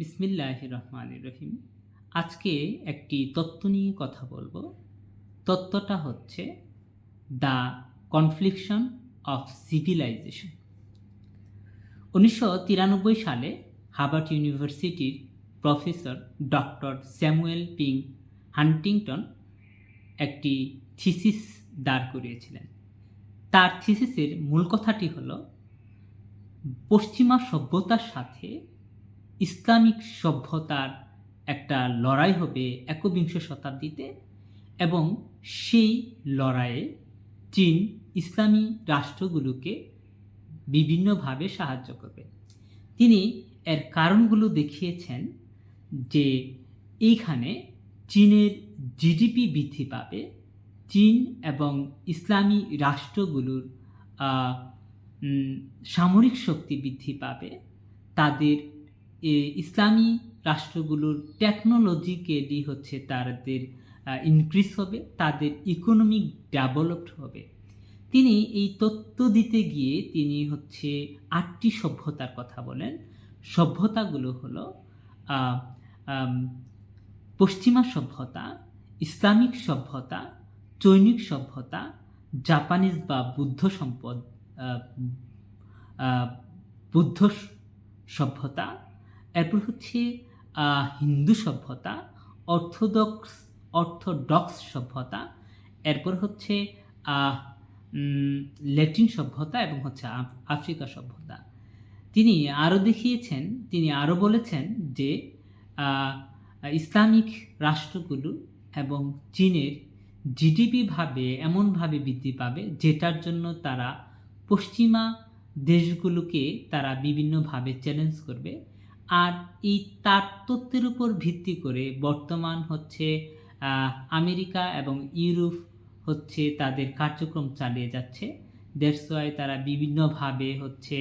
বিসমিল্লাহ রহমান রহিম। আজকে একটি তত্ত্ব নিয়ে কথা বলব। তত্ত্বটা হচ্ছে দ্য কনফ্লিকশন অফ সিভিলাইজেশন। উনিশশো তিরানব্বই সালে হার্ভার্ড ইউনিভার্সিটির প্রফেসর ডক্টর স্যামুয়েল পিং হান্টিংটন একটি থিসিস দাঁড় করিয়েছিলেন। তার থিসিসের মূল কথাটি হলো, পশ্চিমা সভ্যতার সাথে ইসলামিক সভ্যতার একটা লড়াই হবে একবিংশ শতাব্দীতে এবং সেই লড়াইয়ে চীন ইসলামী রাষ্ট্রগুলোকে বিভিন্নভাবে সাহায্য করবে। তিনি এর কারণগুলো দেখিয়েছেন যে এইখানে চীনের জিডিপি বৃদ্ধি পাবে, চীন এবং ইসলামী রাষ্ট্রগুলোর সামরিক শক্তি বৃদ্ধি পাবে, তাদের ইসলামী রাষ্ট্রগুলোর টেকনোলজিক্যালি হচ্ছে তাদের ইনক্রিজ হবে, তাদের ইকোনমিক ডেভেলপড হবে। তিনি এই তথ্য দিতে গিয়ে তিনি হচ্ছে আটটি সভ্যতার কথা বলেন। সভ্যতাগুলো হলো পশ্চিমা সভ্যতা, ইসলামিক সভ্যতা, চৈনিক সভ্যতা, জাপানিজ বা বুদ্ধ সম্পদ বুদ্ধ সভ্যতা এরপর হচ্ছে হিন্দু সভ্যতা, অর্থোডক্স অর্থোডক্স সভ্যতা, এরপর হচ্ছে ল্যাটিন সভ্যতা এবং হচ্ছে আফ- আফ্রিকা সভ্যতা। তিনি আরও দেখিয়েছেন, তিনি আরও বলেছেন যে ইসলামিক রাষ্ট্রগুলো এবং চীনের জিডিপি ভাবে, এমনভাবে বৃদ্ধি পাবে যেটার জন্য তারা পশ্চিমা দেশগুলোকে তারা বিভিন্নভাবে চ্যালেঞ্জ করবে। আর এই তার তত্ত্বের উপর ভিত্তি করে বর্তমান হচ্ছে আমেরিকা এবং ইউরোপ হচ্ছে তাদের কার্যক্রম চালিয়ে যাচ্ছে। ওয়াই তারা বিভিন্নভাবে হচ্ছে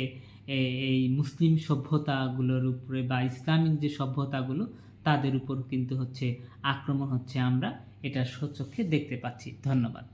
এই মুসলিম সভ্যতাগুলোর উপরে বা ইসলামিক যে সভ্যতাগুলো, তাদের উপর কিন্তু হচ্ছে আক্রমণ হচ্ছে আমরা। এটা সচক্ষে দেখতে পাচ্ছি। ধন্যবাদ।